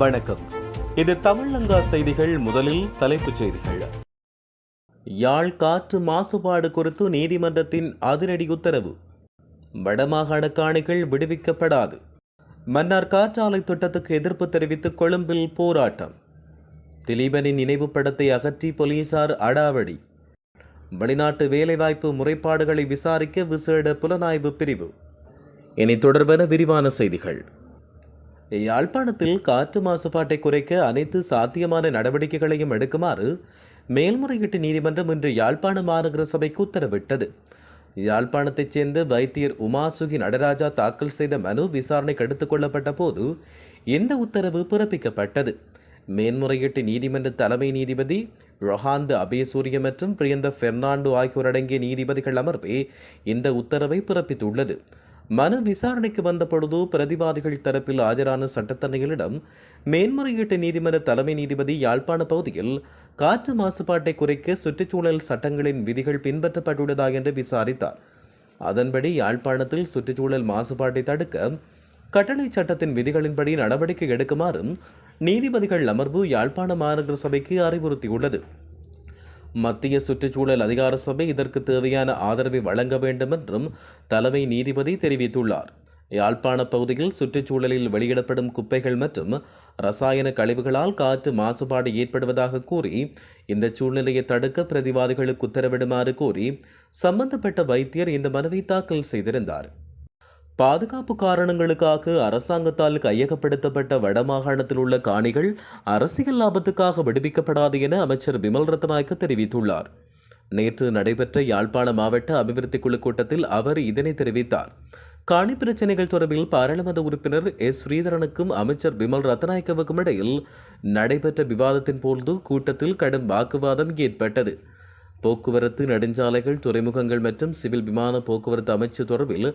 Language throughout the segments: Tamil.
வணக்கம். இது தமிழங்கா செய்திகள் முதலில் தலைப்புச் செய்திகள். யாழ் காற்று மாசுபாடு குறித்து நீதிமன்றத்தின் அதிரடி உத்தரவு. வடமாகாண காணிகள் விடுவிக்கப்படாது. மன்னார் காற்றாலை திட்டத்துக்கு எதிர்ப்பு தெரிவித்து கொழும்பில் போராட்டம். திலீபனின் நினைவு படத்தை அகற்றி போலீசார் அடாவடி. வெளிநாட்டு வேலைவாய்ப்பு முறைப்பாடுகளை விசாரிக்க விசேட புலனாய்வு பிரிவு. இனி தொடர்பான விரிவான செய்திகள். யாழ்ப்பாணத்தில் காற்று மாசுபாட்டை குறைக்க அனைத்து சாத்தியமான நடவடிக்கைகளையும் எடுக்குமாறு மேல்முறையீட்டு நீதிமன்றம் இன்று யாழ்ப்பாண மாநகர சபைக்கு உத்தரவிட்டது. யாழ்ப்பாணத்தைச் சேர்ந்த வைத்தியர் உமாசுகி நடராஜா தாக்கல் செய்த மனு விசாரணைக்கு எடுத்துக் கொள்ளப்பட்ட போது இந்த உத்தரவு பிறப்பிக்கப்பட்டது. மேன்முறையீட்டு நீதிமன்ற தலைமை நீதிபதி ரொஹாந்து அபயசூரிய மற்றும் பிரியந்த பெர்னாண்டோ ஆகியோர் அடங்கிய நீதிபதிகள் அமர்வே இந்த உத்தரவை பிறப்பித்துள்ளது. மனு விசாரணைக்கு வந்தபொழுது பிரதிவாதிகள் தரப்பில் ஆஜரான சட்டத்தரணிகளிடம் மேன்முறையீட்டு நீதிமன்ற தலைமை நீதிபதி யாழ்ப்பாண பகுதியில் காற்று மாசுபாட்டை குறைக்க சுற்றுச்சூழல் சட்டங்களின் விதிகள் பின்பற்றப்பட்டுள்ளதா என்று விசாரித்தார். அதன்படி யாழ்ப்பாணத்தில் சுற்றுச்சூழல் மாசுபாட்டை தடுக்க கட்டளை சட்டத்தின் விதிகளின்படி நடவடிக்கை எடுக்குமாறும் நீதிபதிகள் அமர்வு யாழ்ப்பாண மாநகர சபைக்கு அறிவுறுத்தியுள்ளது. மத்திய சுற்றுச்சூழல் அதிகார சபை இதற்கு தேவையான ஆதரவை வழங்க வேண்டும் என்றும் தலைமை நீதிபதி தெரிவித்துள்ளார். யாழ்ப்பாண பகுதியில் சுற்றுச்சூழலில் வெளியிடப்படும் குப்பைகள் மற்றும் ரசாயன கழிவுகளால் காற்று மாசுபாடு ஏற்படுவதாக கூறி இந்த சூழ்நிலையை தடுக்க பிரதிவாதிகளுக்கு உத்தரவிடுமாறு கூறி சம்பந்தப்பட்ட வைத்தியர் இந்த மனுவை தாக்கல் செய்திருந்தார். பாதுகாப்பு காரணங்களுக்காக அரசாங்கத்தால் கையகப்படுத்தப்பட்ட வடமாகாணத்தில் உள்ள காணிகள் அரசியல் லாபத்துக்காக விடுவிக்கப்படாது என அமைச்சர் பிமல் ரத்நாயக்க தெரிவித்துள்ளார். நேற்று நடைபெற்ற யாழ்ப்பாண மாவட்ட அபிவிருத்தி குழு கூட்டத்தில் அவர் இதனை தெரிவித்தார். காணி பிரச்சனைகள் தொடர்பில் பாராளுமன்ற உறுப்பினர் எஸ் ஸ்ரீதரனுக்கும் அமைச்சர் பிமல் ரத்நாயக்கவுக்கும் இடையில் நடைபெற்ற விவாதத்தின் போது கூட்டத்தில் கடும் வாக்குவாதம் ஏற்பட்டது. போக்குவரத்து நெடுஞ்சாலைகள் துறைமுகங்கள் மற்றும் சிவில் விமான போக்குவரத்து அமைச்சு தொடர்பில்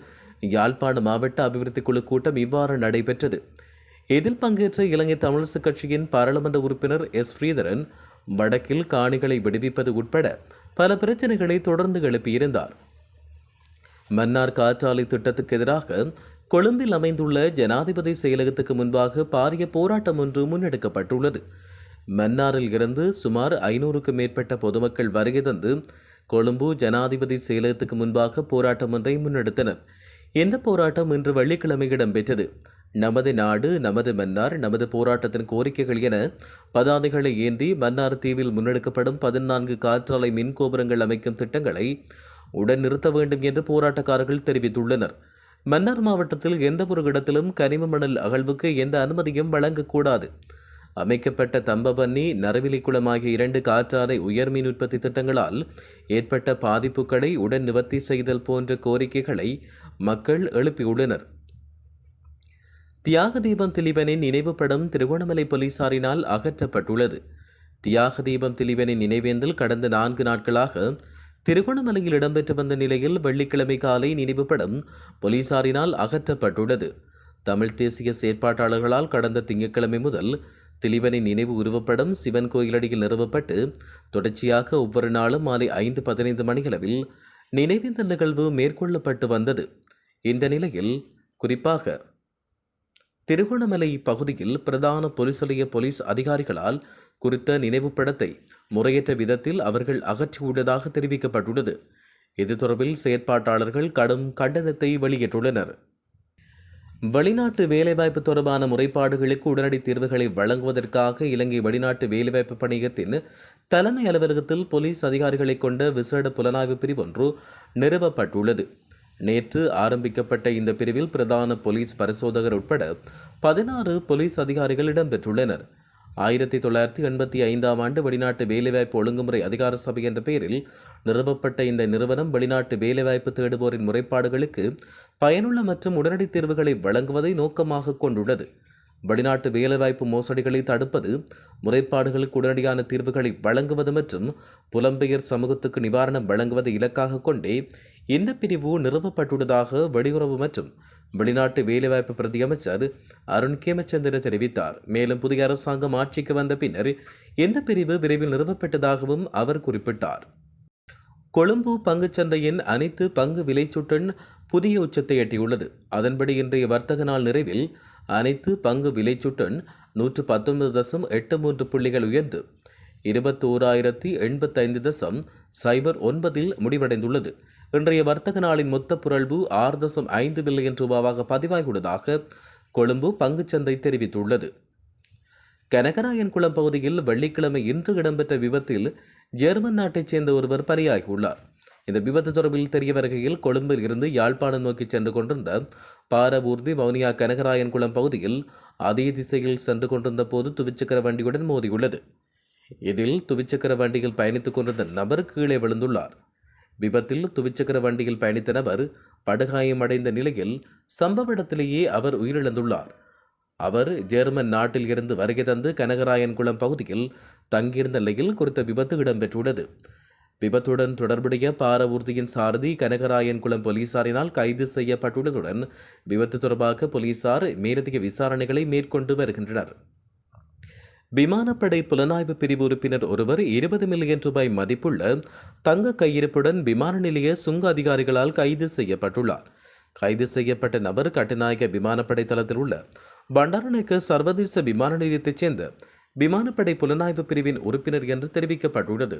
யாழ்ப்பாண மாவட்ட அபிவிருத்தி குழு கூட்டம் இவ்வாறு நடைபெற்றது. இதில் பங்கேற்ற இலங்கை தமிழரசுக் கட்சியின் பாராளுமன்ற உறுப்பினர் எஸ். ஸ்ரீதரன் வடக்கில் காணிகளை விடுவிப்பது உட்பட பல பிரச்சனைகளை தொடர்ந்து எழுப்பியிருந்தார். மன்னார் காற்றாலை திட்டத்துக்கு எதிராக கொழும்பில் அமைந்துள்ள ஜனாதிபதி செயலகத்துக்கு முன்பாக பாரிய போராட்டம் ஒன்று முன்னெடுக்கப்பட்டுள்ளது. மன்னாரில் இருந்து சுமார் ஐநூறுக்கும் மேற்பட்ட பொதுமக்கள் வருகை தந்து கொழும்பு ஜனாதிபதி செயலகத்துக்கு முன்பாக போராட்டம் ஒன்றை முன்னெடுத்தனர். இந்த போராட்டம் இன்று வெள்ளிக்கிழமை இடம்பெற்றது? நமது நாடு நமது மன்னார் நமது போராட்டத்தின் கோரிக்கைகள் என பதாதைகளை ஏந்தி மன்னார் தீவில் முன்னெடுக்கப்படும் பதினான்கு காற்றாலை மின் கோபுரங்கள் அமைக்கும் திட்டங்களை உடன் நிறுத்த வேண்டும் என்று போராட்டக்காரர்கள் தெரிவித்துள்ளனர். மன்னார் மாவட்டத்தில் எந்த ஒரு இடத்திலும் கனிம மணல் அகழ்வுக்கு எந்த அனுமதியும் வழங்கக்கூடாது. அமைக்கப்பட்ட தம்பபன்னி நரவிலிக்குளம் ஆகிய இரண்டு காற்றாலை உயர் மின் உற்பத்தி திட்டங்களால் ஏற்பட்ட பாதிப்புகளை உடன் நிவர்த்தி செய்தல் போன்ற கோரிக்கைகளை மக்கள் எழுப்பியுள்ளனர். தியாக தீபம் திலீபனின் நினைவு படம் திருகோணமலை போலீசாரினால் அகற்றப்பட்டுள்ளது. தியாக தீபம் திலீபனின் நினைவேந்தல் கடந்த நான்கு நாட்களாக திருகோணமலையில் இடம்பெற்று வந்த நிலையில் வெள்ளிக்கிழமை காலை நினைவு படம் போலீசாரினால் அகற்றப்பட்டுள்ளது. தமிழ் தேசிய செயற்பாட்டாளர்களால் கடந்த திங்கட்கிழமை முதல் திலீபனின் நினைவு உருவப்படம் சிவன் கோயிலடியில் நிறுவப்பட்டு தொடர்ச்சியாக ஒவ்வொரு நாளும் மாலை ஐந்து பதினைந்து மணிகளவில் நினைவேந்த நிகழ்வு மேற்கொள்ளப்பட்டு வந்தது. இந்த நிலையில் குறிப்பாக திருகோணமலை பகுதியில் பிரதான போலீஸ் நிலைய போலீஸ் அதிகாரிகளால் குறித்த நினைவு படத்தை முறையற்ற விதத்தில் அவர்கள் அகற்றியுள்ளதாக தெரிவிக்கப்பட்டுள்ளது. இது தொடர்பில் செயற்பாட்டாளர்கள் கடும் கண்டனத்தை வெளியிட்டுள்ளனர். வெளிநாட்டு வேலைவாய்ப்பு தொடர்பான முறைப்பாடுகளுக்கு உடனடி தீர்வுகளை வழங்குவதற்காக இலங்கை வெளிநாட்டு வேலைவாய்ப்பு பணியத்தின் தலைமை அலுவலகத்தில் போலீஸ் அதிகாரிகளை கொண்ட விசேட புலனாய்வு பிரிவு ஒன்று நிறுவப்பட்டுள்ளது. நேற்று ஆரம்பிக்கப்பட்ட இந்த பிரிவில் பிரதான போலீஸ் பரிசோதகர் உட்பட பதினாறு போலீஸ் அதிகாரிகள் இடம்பெற்றுள்ளனர். ஆயிரத்தி தொள்ளாயிரத்தி எண்பத்தி ஐந்தாம் ஆண்டு வெளிநாட்டு வேலைவாய்ப்பு ஒழுங்குமுறை அதிகார சபை என்ற பெயரில் நிறுவப்பட்ட இந்த நிறுவனம் வெளிநாட்டு வேலைவாய்ப்பு தேடுவோரின் முறைப்பாடுகளுக்கு பயனுள்ள மற்றும் உடனடி தீர்வுகளை வழங்குவதை நோக்கமாக கொண்டுள்ளது. வெளிநாட்டு வேலைவாய்ப்பு மோசடிகளை தடுப்பது முறைப்பாடுகளுக்கு உடனடியான தீர்வுகளை வழங்குவது மற்றும் புலம்பெயர் சமூகத்துக்கு நிவாரணம் வழங்குவதை இலக்காக கொண்டே இந்த பிரிவு நிறுவப்பட்டுள்ளதாக வெளியுறவு மற்றும் வெளிநாட்டு வேலைவாய்ப்பு பிரதி அமைச்சர் அருண் கேமச்சந்திர தெரிவித்தார். மேலும் புதிய அரசாங்கம் ஆட்சிக்கு வந்த பின்னர் இந்த பிரிவு விரைவில் நிறுவப்பட்டதாகவும் அவர் குறிப்பிட்டார். கொழும்பு பங்குச்சந்தையின் அனைத்து பங்கு விலைச்சுட்டன் புதிய உச்சத்தை எட்டியுள்ளது. அதன்படி இன்றைய வர்த்தக நாள் நிறைவில் அனைத்து பங்கு விலைச்சுட்டன் நூற்று பத்தொன்பது தசம் எட்டு மூன்று புள்ளிகள் உயர்ந்து இருபத்தோராயிரத்தி எண்பத்தைந்து தசம் சைபர் ஒன்பதில் முடிவடைந்துள்ளது. இன்றைய வர்த்தக நாளின் மொத்த புரள்வு ஆறு தசம் ஐந்து பில்லியன் ரூபாவாக பதிவாகியுள்ளதாக கொழும்பு பங்குச்சந்தை தெரிவித்துள்ளது. கனகராயன்குளம் பகுதியில் வெள்ளிக்கிழமை இன்று இடம்பெற்ற விபத்தில் ஜெர்மன் நாட்டைச் சேர்ந்த ஒருவர் பலியாகியுள்ளார். இந்த விபத்து தொடர்பில் தெரிய வருகையில் கொழும்பில் இருந்து யாழ்ப்பாணம் நோக்கி சென்று கொண்டிருந்த பாரவூர்தி வவுனியா கனகராயன்குளம் பகுதியில் அதே திசையில் சென்று கொண்டிருந்த போது துவிச்சக்கர வண்டியுடன் மோதியுள்ளது. இதில் துவிச்சக்கர வண்டியில் பயணித்துக் கொண்டிருந்த நபர் கீழே விழுந்துள்ளார். விபத்தில் துவிச்சக்கர வண்டியில் பயணித்த நபர் படுகாயமடைந்த நிலையில் சம்பவ இடத்திலேயே அவர் உயிரிழந்துள்ளார். அவர் ஜெர்மன் நாட்டில் இருந்து வருகை தந்து கனகராயன்குளம் பகுதியில் தங்கியிருந்த நிலையில் குறித்த விபத்து இடம்பெற்றுள்ளது. விபத்துடன் தொடர்புடைய பாரவூர்தியின் சாரதி கனகராயன்குளம் போலீசாரினால் கைது செய்யப்பட்டுள்ளதுடன் விபத்து தொடர்பாக போலீசார் மேலதிக விசாரணைகளை மேற்கொண்டு வருகின்றனர். விமானப்படை புலனாய்வு பிரிவு உறுப்பினர் ஒருவர் இருபது மில்லியன் ரூபாய் மதிப்புள்ள தங்க கையிருப்புடன் விமான நிலைய சுங்க அதிகாரிகளால் கைது செய்யப்பட்டுள்ளார். கைது செய்யப்பட்ட நபர் கட்டுநாயக விமானப்படை தளத்தில் உள்ள பண்டாரநாயக்க சர்வதேச விமான நிலையத்தைச் சேர்ந்த விமானப்படை புலனாய்வு பிரிவின் உறுப்பினர் என்று தெரிவிக்கப்பட்டுள்ளது.